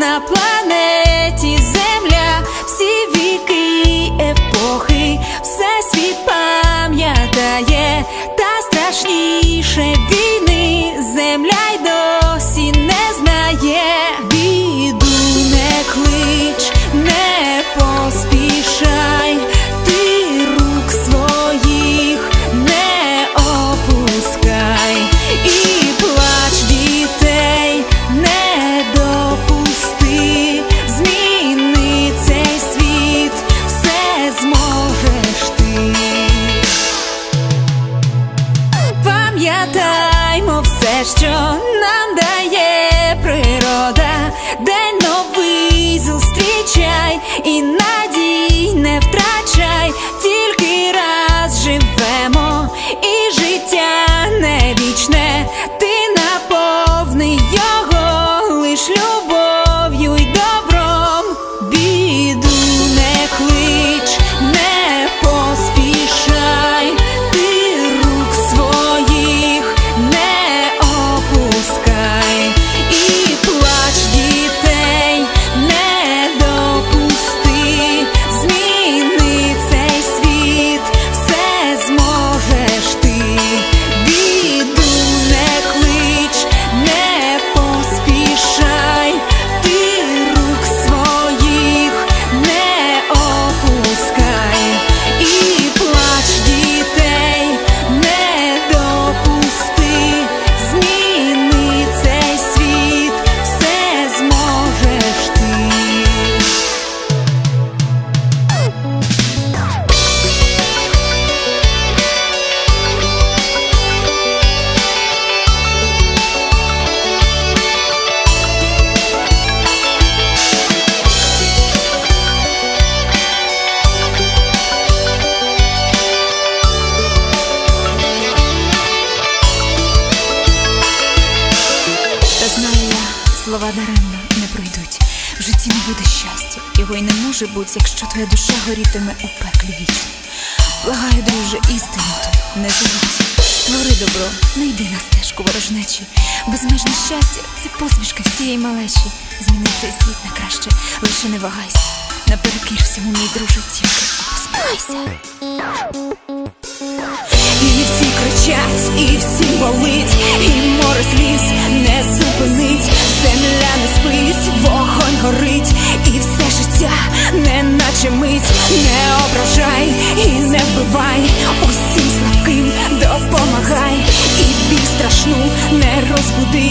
that place що нам дає природа, день новий зустрічай і надій слова даремно не пройдуть. В житті не буде щастя, його й не може бути, якщо твоя душа горітиме у пеклі вічно. Благаю, друже, істину ту не забудь. Твори добро, не йди на стежку ворожнечі. Безмежне щастя це посмішка всієї малечі. Зміни цей світ на краще, лише не вагайся. Наперекір всьому, мій друже, тільки посміхайся. І всі кричать, і всім не наче мить, не ображай і не вбивай, усім слабким допомагай, і біль страшну не розбуди,